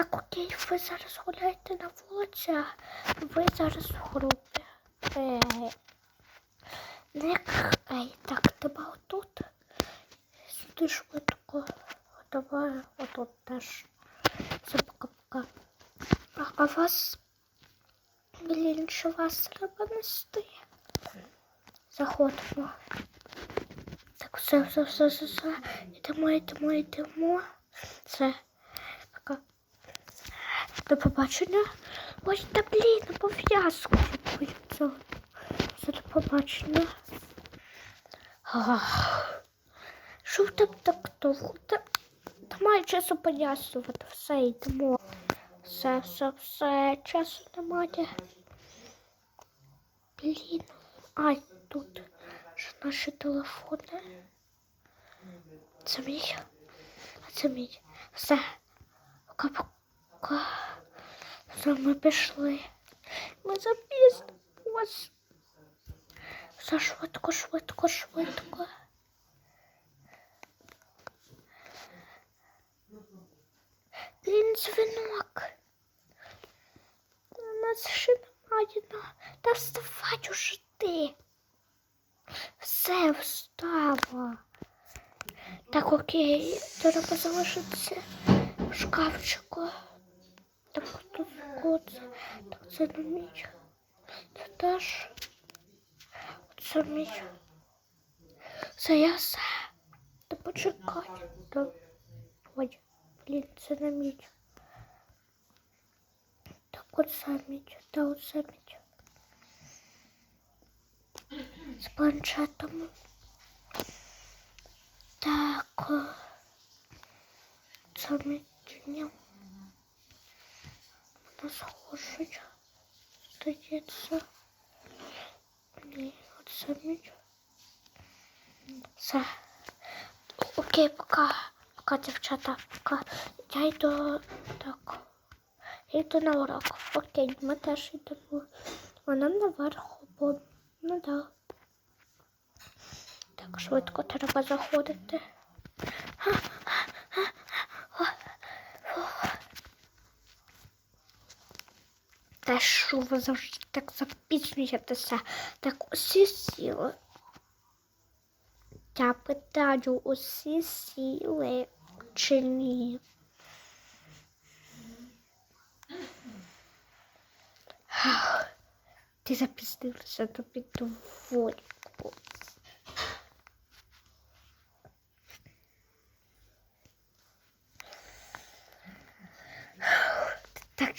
Так, окей, ви зараз гуляєте на вулиці, а ви зараз в групі. Е, не к- Ей, так, тебе отут. Сюди швидко. Давай отут теж. Все, пока-пока. А вас, блін, що вас треба нести? Заходимо. Так, все, все, все, все, все. Йдемо, йдемо, йдемо. Все. До побачення. Ой, та блін, на пов'язку відбувається. Все, до побачення. Що тебе так довго? Та, та маю часу пояснювати. Все, йдемо. Все, все, все, часу немає. Блін. Ай, тут ж наші телефони. Це мій. А це мій. Все. Пока-пока. Все, ми пішли. Ми запізнимось. Все швидко, швидко, швидко. Блін, дзвінок. У нас ще немає. Та вставай уже ти. Все, встала. Так, окей, треба залишитися в шкафчику. Так, тут кот. Так, це не мій. Це теж. Це мій. Це я все. Та почекай. Та... Ой, блін, це не мій. Так, оце мій. Та оце мій. З планшетом. Так. е, Це мій. Ні. Вона схожить. Здається. Ні, оце мій. Все. Окей, пока. Пока, дівчата, пока. Я йду так. Я йду на урок. Окей, ми теж йдемо. Вона наверху, бо ну да. Так, швидко треба заходити. Що ви завжди так запізнюєтеся? Так усі сіли. Я питаю, усі сіли чи ні? Ах, Ти запізнився до підводку.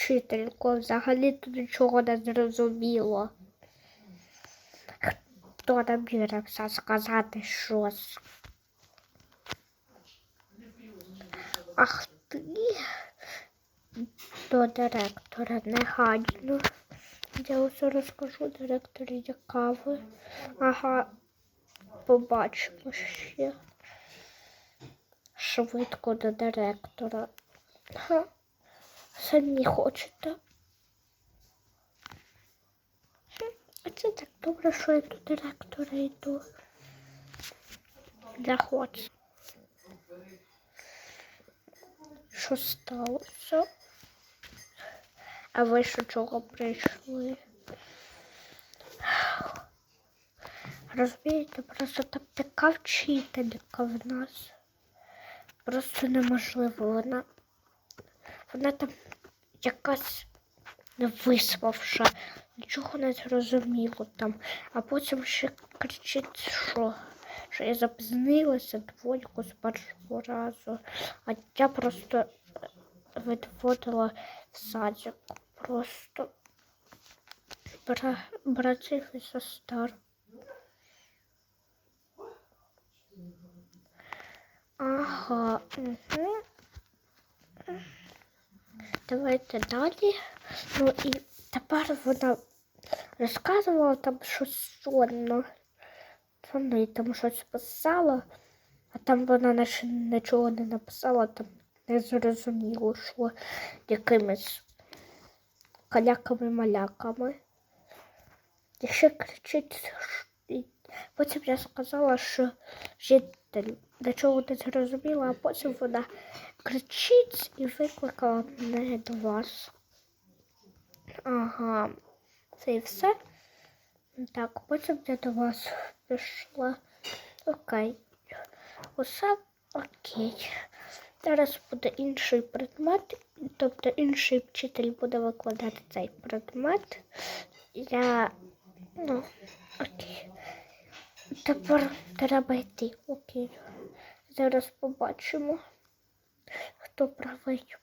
Вчителько, взагалі тут нічого не зрозуміло. Хто нам мірився сказати щось? Ах ти до директора негайно. Я усе розкажу директорі яка ви. Ага, побачимо ще. Швидко до директора. Ха. Самі хочете. А це так добре, що я до директора йду. Заходь. Що сталося? А ви що чого прийшли? Розумієте, просто там така вчителька в нас. Просто неможливо. Вона, вона там якась не виспавша, нічого не зрозуміло там. А потім ще кричить, що, що я запізнилася двойку з першого разу. А я просто відводила в садик. Просто бра, братів і сестер. Ага. Угу. Давайте далі. Ну і тепер вона розказувала там щось сонно. Сонно і там щось писала, а там вона наче нічого не написала, там не зрозуміло, що якимись каляками-маляками. І ще кричить. Потім я сказала, що житель нічого не зрозуміла, а потім вона кричить і викликала мене до вас. Ага, це і все. Так, потім я до вас пішла. Окей. Усе окей. Зараз буде інший предмет, тобто інший вчитель буде викладати цей предмет. Я. Ну, окей. Тепер треба йти. Окей. Зараз побачимо, хто правий.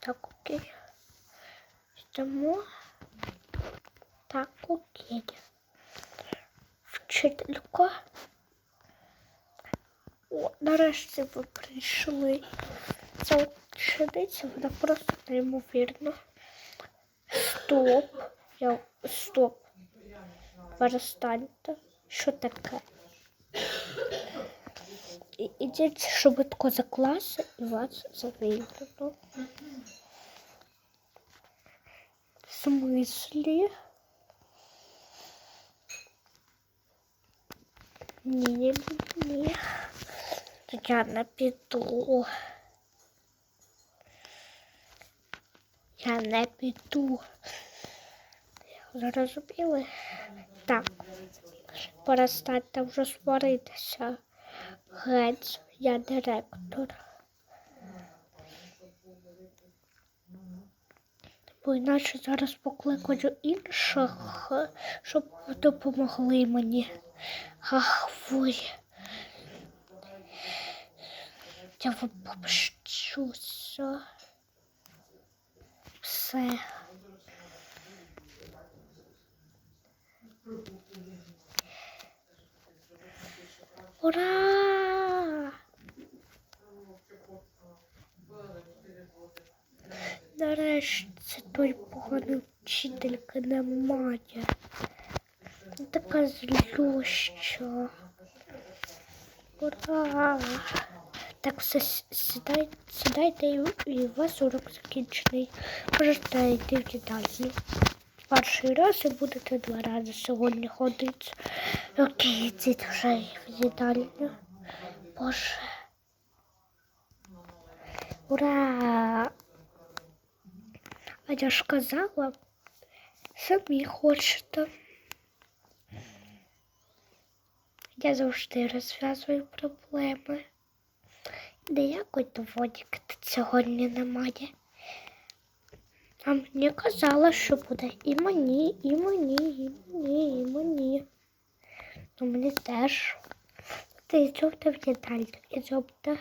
Так, окей. Йдемо. Так, окей. Вчителька. О, нарешті ви прийшли. Ця учениця, вона просто неймовірна. Стоп. Я... Стоп. Перестаньте. Що таке? Ідіть швидко за клас і вас завільнено. В смислі? Ні, ні, ні. Я не піду. Я не піду. Зрозуміли? Так. Перестаньте вже сваритися. Геть, я директор. Бо іначе зараз покликаю інших, щоб допомогли мені. Ах, ви. Я вам помщуся. Все. Ура! Нарешті той поганий вчительки немає. Така злюща. Ура! Так все с- сідай, сідайте і, у вас урок закінчений. Можете йти в їдальню. Перший раз і будете два рази сьогодні ходити. Окей, йдіть вже в. Боже. Ура! А я ж казала, самі хочете. Я завжди розв'язую проблеми. Ніякої доводіки сьогодні немає. А мені казала, що буде і мені, і мені, і мені, і мені. Ну мені теж. Ти йдемте в їдальню, йдемте.